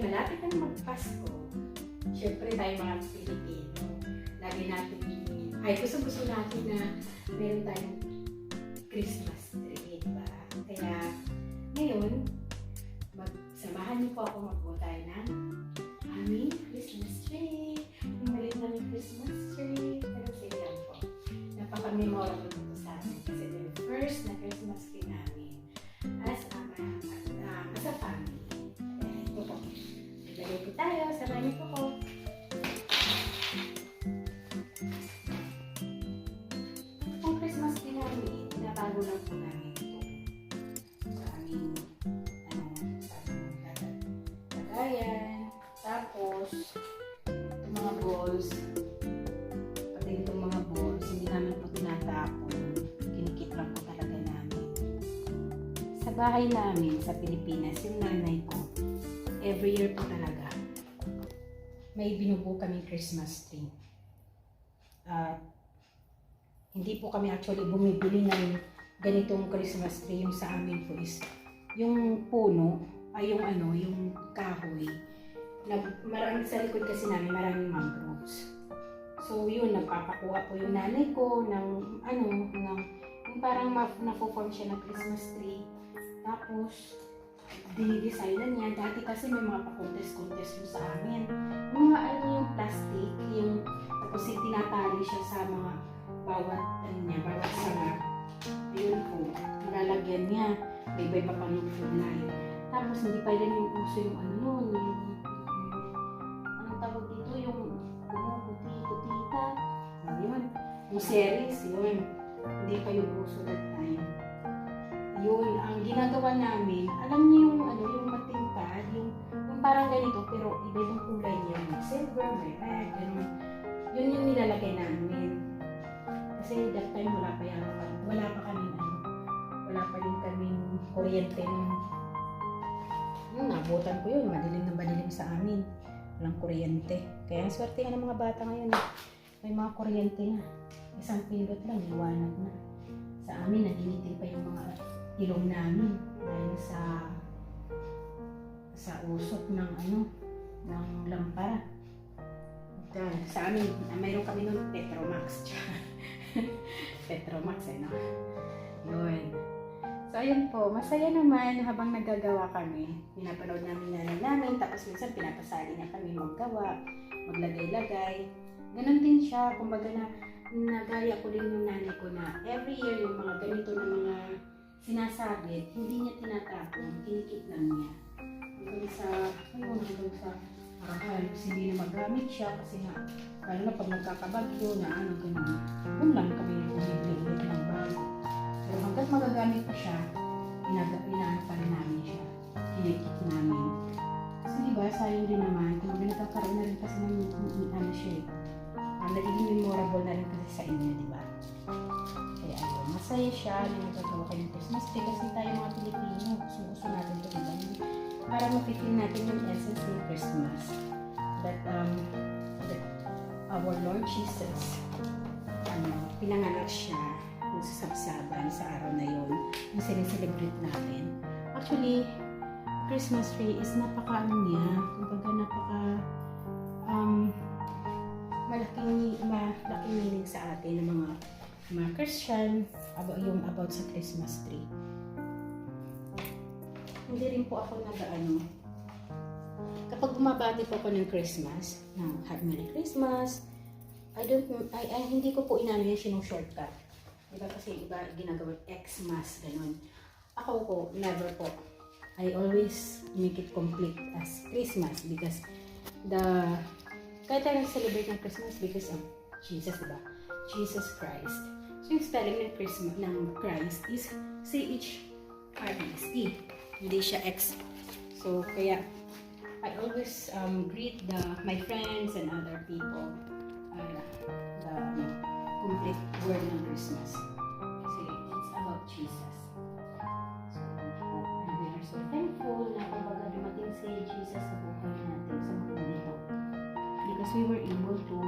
malapit na magpasko, syempre tayo mga Pilipino, lagi natin, ay gusto gusto natin na meron tayong Christmas tree, diba? Kaya, ngayon, magsamahan niyo po ako magbuo tayo ng aming Christmas tree. Yung maliit namin Christmas tree. Pero sige lang po. Napaka-memorable bahay namin, sa Pilipinas, yung nanay po, every year po talaga, may binubuo kaming Christmas tree. At hindi po kami actually bumibili ng ganitong Christmas tree. Yung sa amin po is yung puno, ay yung ano, yung kahoy. Na, marami sa likod kasi namin, maraming mangroves. So yun, nagpapakuha po yung nanay ko ng ano, ng yung parang ma- nafo-form siya ng Christmas tree. Tapos, dinidesign na niya. Dati kasi may mga pa-contest-contest yung sa amin. Mga ano yung plastic, yung tapos yung tinatali siya sa mga bawat ano niya, bawat sanga. Ayun po, nilalagyan niya. May iba pa pang food line. Tapos hindi pa rin yung uso yung ano nun, yung, anong tawag dito, yung ano, puti, putita. Ayun, yung series, yun. Hindi pa yung uso that time. Yun, ang ginagawa namin, alam niyo yung ano, yung matingkad, yung, yung parang ganito, pero iba-ibang kulay niya. May silver, may red, ganun. Yun yung nilalagay namin. Kasi that time wala pa yan. Wala pa kami ano. Wala pa rin kaming kuryente nung yung nabutan ko yun. Madilim na madilim sa amin. Walang kuryente. Kaya ang swerte nga ng mga bata ngayon. eh. May mga kuryente na. Isang pindot lang, iwanag na. Sa amin, naginitin pa yung mga ilong namin. Dahil sa sa usok ng ano, ng lampara. Dahil sa amin, ah, mayroon kami nun Petromax. Petromax, eh, no? Yun. So, ayun po. Masaya naman habang nagagawa kami. Pinapanood namin nanay namin. Tapos minsan pinapasali niya kami maggawa, maglagay-lagay. Ganon din siya. Kumbaga na, nagaya ko din yung nanay ko na every year yung mga ganito na mga sinasabit, hindi niya tinatapon, kinikip lang niya. Hanggang sa, ayun, hanggang sa arahan, hindi na magamit siya kasi nga, lalo na pag nagkakabagyo na ano, ganun. Doon lang kami bumibili ng bago. Pero hanggat magagamit pa siya, inaano pa rin namin siya. Kinikip namin. Kasi di ba, sayang din naman, kung nagkakaroon na rin kasi ng, ano siya eh. Ah, nagiging memorable na rin kasi sa inyo, di ba? Kaya ayun, masaya siya na nagagawa kayo ng Christmas tree tayo mga Pilipino, gusto natin ito, di ba? Para mapitin natin yung essence ng Christmas. That, um, that our Lord Jesus, ano, pinanganak siya yung sa sabsaban sa araw na yun, yung sineselebrate natin. Actually, Christmas tree is napaka ano niya, kumbaga napaka um, malaking malaking meaning sa atin ng mga mga Christian about yung about sa Christmas tree. Hindi rin po ako nag-ano. Kapag bumabati po ako ng Christmas, ng Happy Merry Christmas, I don't, I, I, hindi ko po inano yung sinong-shortcut. Diba kasi iba ginagawa Xmas, ganun. Ako po, never po. I always make it complete as Christmas because the, kahit tayo celebrate ng Christmas because of Jesus, diba? Jesus Christ. Yung spelling ng Christmas, ng Christ is C-H-R-I-S-T. Hindi siya X. So, kaya, I always um, greet the my friends and other people uh, the complete word ng Christmas. Kasi it's about Jesus. So, and we are so thankful na kumbaga dumating si Jesus sa buhay natin sa mundo. Because we were able to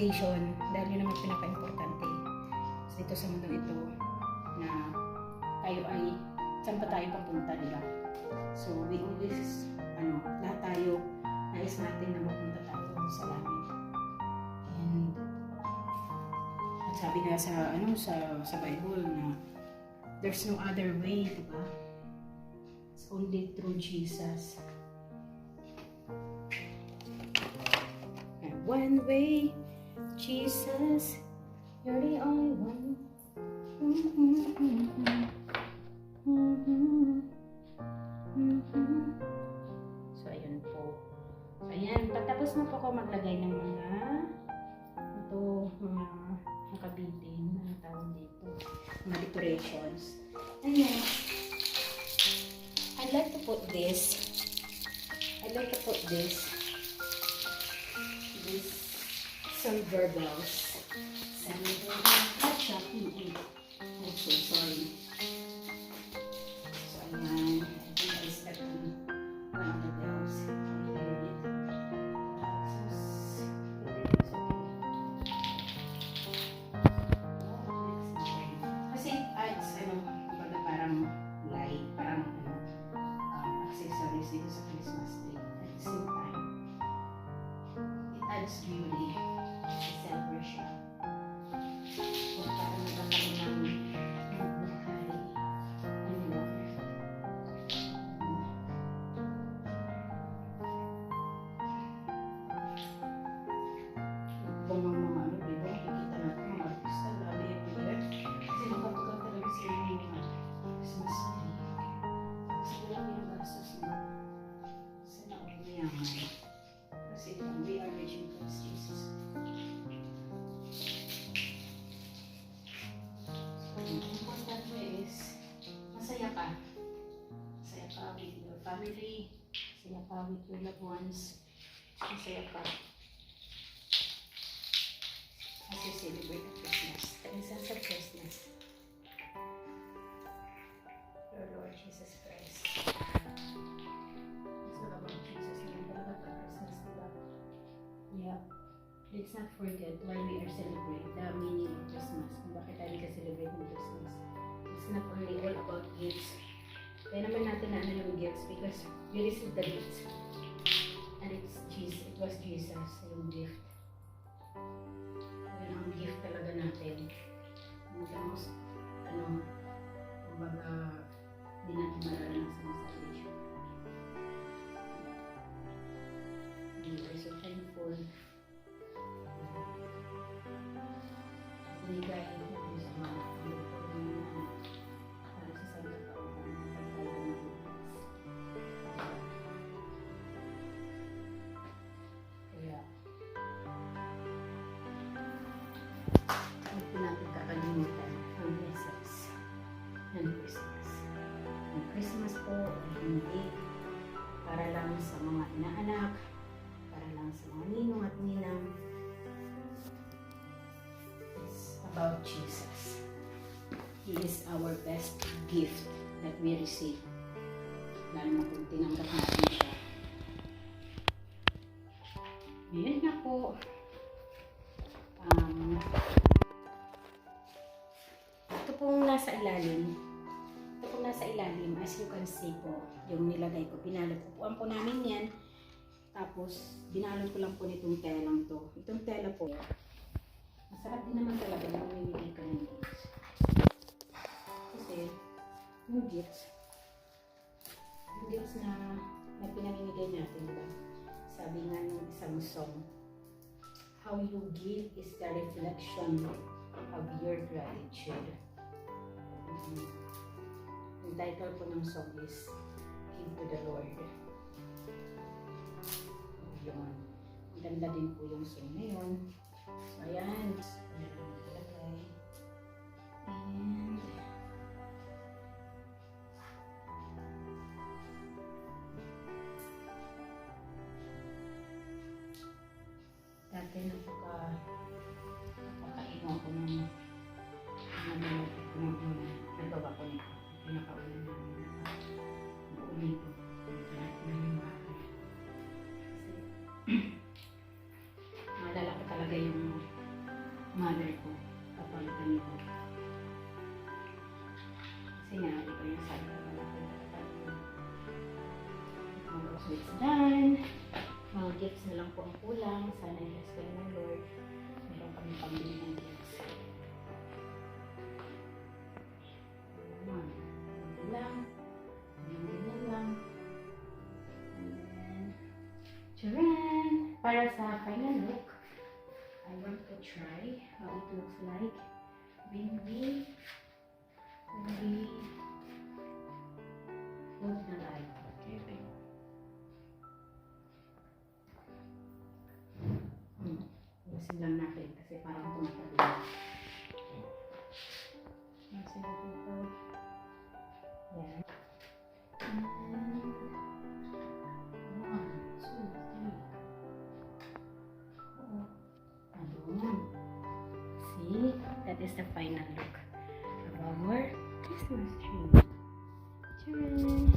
salvation dahil yun naman pinaka-importante. Dito sa mundo ito na tayo ay saan pa tayo papunta diba so we always ano lahat tayo nais natin na mapunta tayo sa langit. And at sabi nga sa ano sa sa Bible na there's no other way diba it's only through Jesus. And one way, Jesus, you're the only one. So, ayun po. So, ayan. Patapos na po ako maglagay ng mga ito, mga nakabitin na tawag dito. Mga decorations. Ayan. I'd like to put this. I'd like to put this silver bells. Silver at Shopee. Oh, so sorry. So, ayan. I think I stepped on one of the bells. Can you hear it? So, s- it's. Kasi ano, kumbaga parang light, parang ano, um, sa Christmas tree. At the same time, it adds beauty nakumayaman. Kasi um, we ang importante is, masaya ka. Masaya with your family. Masaya with your loved ones. Masaya ka. Forget why we are celebrating the meaning of Christmas. Kung bakit tayo nagka-celebrate ng Christmas. It's not only all about gifts. Kaya naman natin na ano yung gifts because we received the gifts. And it's Jesus. It was Jesus yung gift. Yun ang gift talaga natin. The most, ano, kumbaga, hindi natin mararanasan ang salvation. We are so thankful. Lang sa mga at ninang. It's about Jesus. He is our best gift that we receive. Lalo na kung tinanggap natin siya. Ayan na po. Um, ito pong nasa ilalim. Ito pong nasa ilalim, as you can see po, yung nilagay ko. Ang po namin yan. Tapos, binalot ko lang po nitong telang to. Itong tela po, masarap din naman talaga na mamimigay ka ng gifts. Kasi, yung gifts, yung gifts na, na pinamimigay natin, diba? Sabi nga ng isang song, how you give is the reflection of your gratitude. Mhm. Yung title po ng song is Give to the Lord. Yun. Ang ganda din po yung song na yun. So, ayan. Ayan ang nilagay. And, dati napaka nakakaino ako ng ano ng nagawa ko nito pinakauna na Sinali ko yung side. So it's done. Mga gifts na lang po ang kulang. Sana yes kayo ng Lord. Meron kami pambili ng gifts. Ayan. Ayan lang. Ayan Para sa final look, I want to try how it looks like. Bindi when we when we close the light. Hmm. Iwasin lang natin kasi parang tumatalo. Iwasin natin ito. Yan. That is the final look Christmas tree. Tcharam!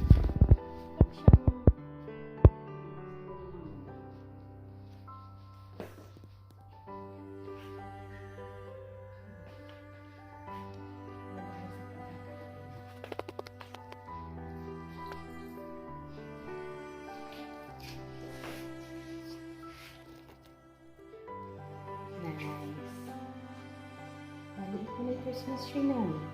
Nice. Bali, ito na yung Christmas tree namin.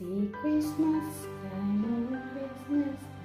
See Christmas time, oh Christmas